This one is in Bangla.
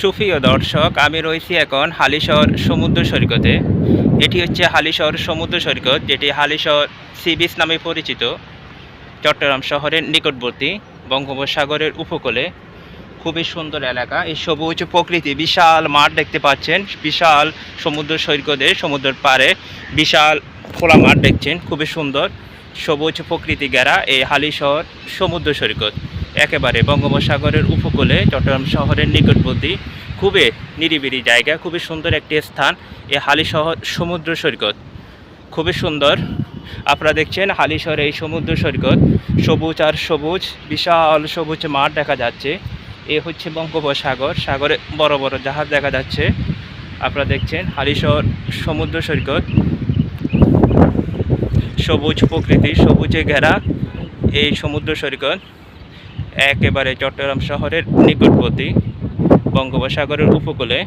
সুপ্রিয় দর্শক, আমি রয়েছি এখন হালিশহর সমুদ্র সৈকতে। এটি হচ্ছে হালিশহর সমুদ্র সৈকত, যেটি হালিশহর সি বিচ নামে পরিচিত। চট্টগ্রাম শহরের নিকটবর্তী বঙ্গোপসাগরের উপকূলে। খুবই সুন্দর এলাকা, এই সবুজ প্রকৃতি, বিশাল মাঠ দেখতে পাচ্ছেন, বিশাল সমুদ্র সৈকতে সমুদ্রের পাড়ে বিশাল খোলা মাঠ দেখছেন, খুবই সুন্দর। সবুজ প্রকৃতি ঘেরা এই হালিশহর সমুদ্র সৈকত। একেবারে বঙ্গোপসাগরের উপকূলে চট্টগ্রাম শহরের নিকটবর্তী খুবই নিরিবিলি জায়গা, খুবই সুন্দর একটি স্থান এই হালিশহর সমুদ্র সৈকত। খুবই সুন্দর। আপনারা দেখছেন হালিশহর এই সমুদ্র সৈকত। সবুজ আর সবুজ, বিশাল সবুজ মাঠ দেখা যাচ্ছে। এ হচ্ছে বঙ্গোপসাগর, সাগরে বড় বড় জাহাজ দেখা যাচ্ছে। আপনারা দেখছেন হালিশহর সমুদ্র সৈকত। সবুজ প্রকৃতি, সবুজে ঘেরা এই সমুদ্র সৈকত। একেবারে চট্টগ্রাম শহরের নিকটবর্তী বঙ্গোপসাগরের উপকূলে